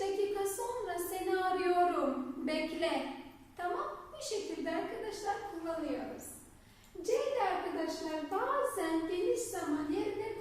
dakika sonra seni arıyorum. Bekle. Tamam. Bu şekilde arkadaşlar kullanıyoruz. C de arkadaşlar bazen geniş zaman yerine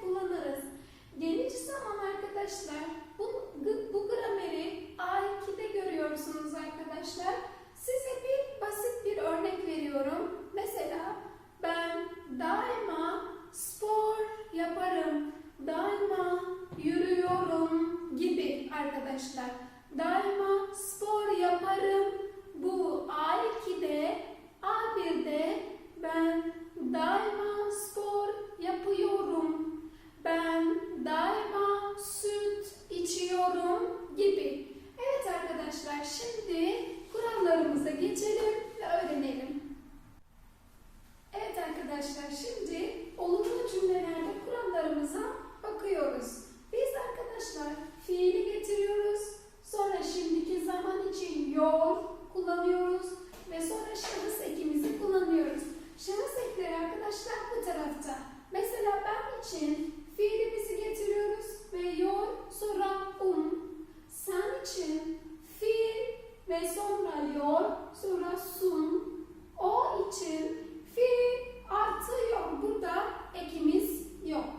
arkadaşlar bu tarafta. Mesela ben için fiilimizi getiriyoruz ve yor sonra um. Sen için fiil ve sonra yor sonra sun. O için fiil artı yok. Burada ekimiz yok.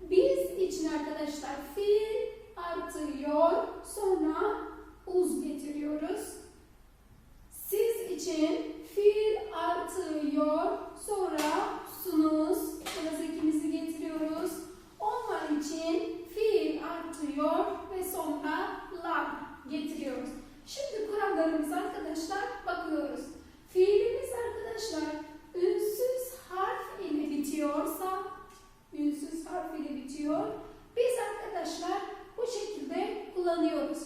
Biz için arkadaşlar fiil artı yor sonra uz getiriyoruz. kullanıyoruz.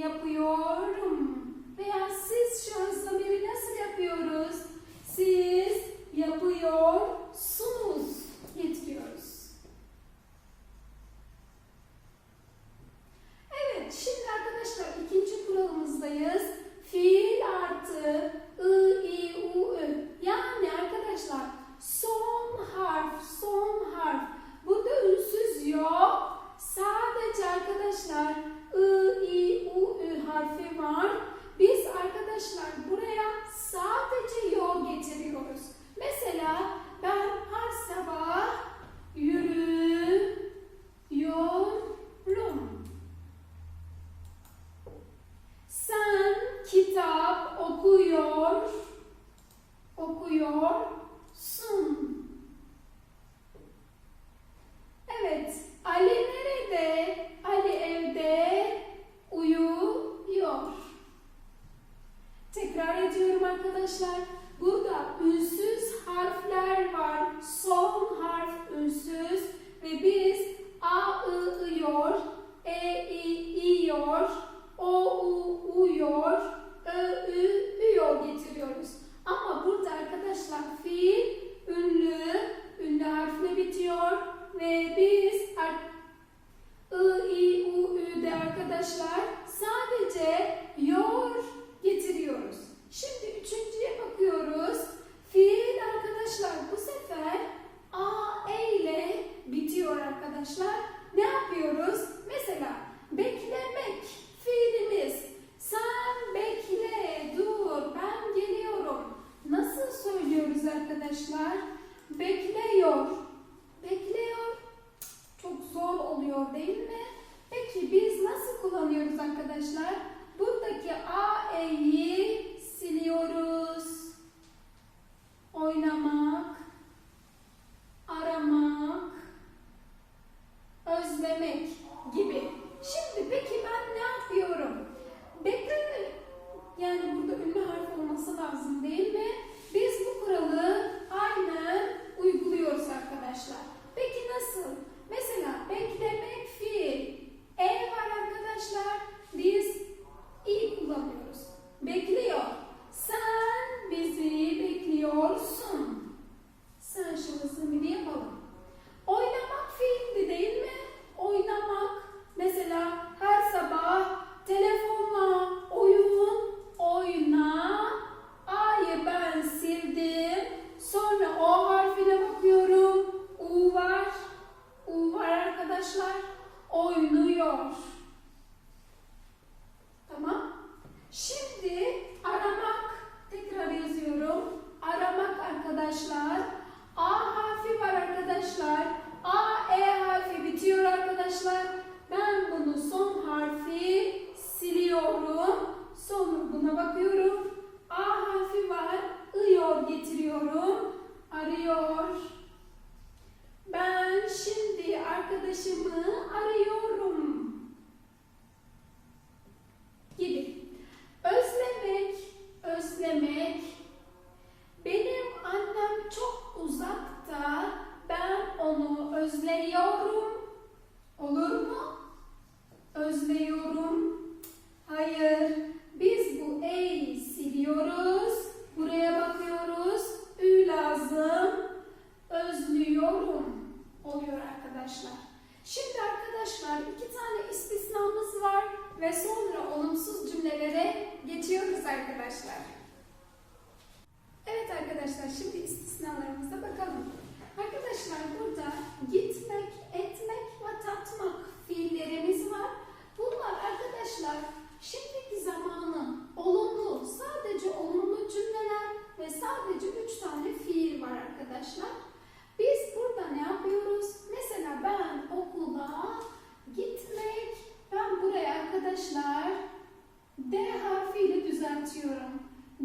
yapıyorum veya siz şu an zamiri nasıl yapıyoruz? Siz yapıyorsunuz getiriyoruz. Evet şimdi arkadaşlar ikinci kuralımızdayız. Fiil artı ı, i, u, ü. Yani arkadaşlar son harf, son harf. Burada ünsüz yok. Sadece arkadaşlar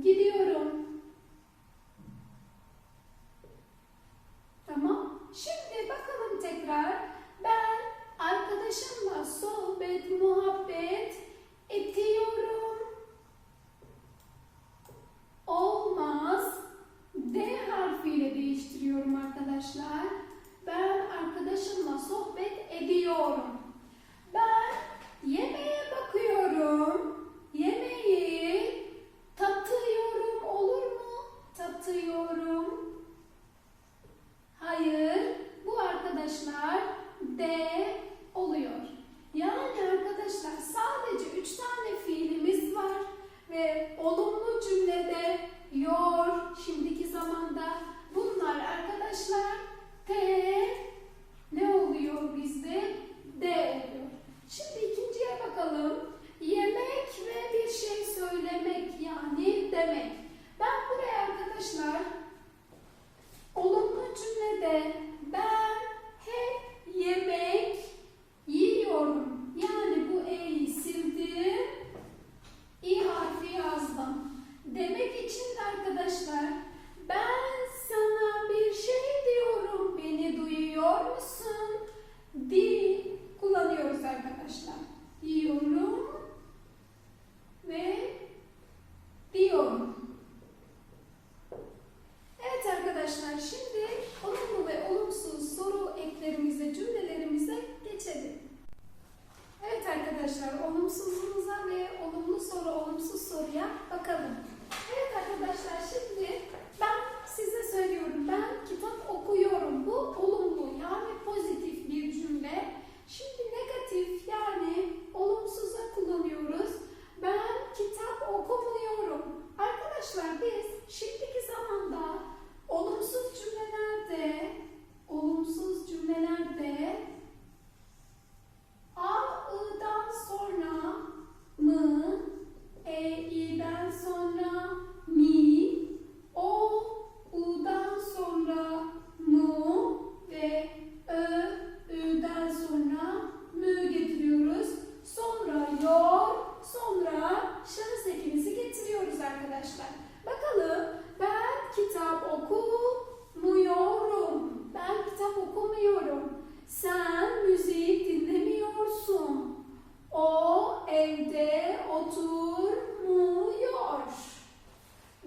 Gidiyorum.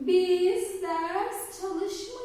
Biz ders çalışma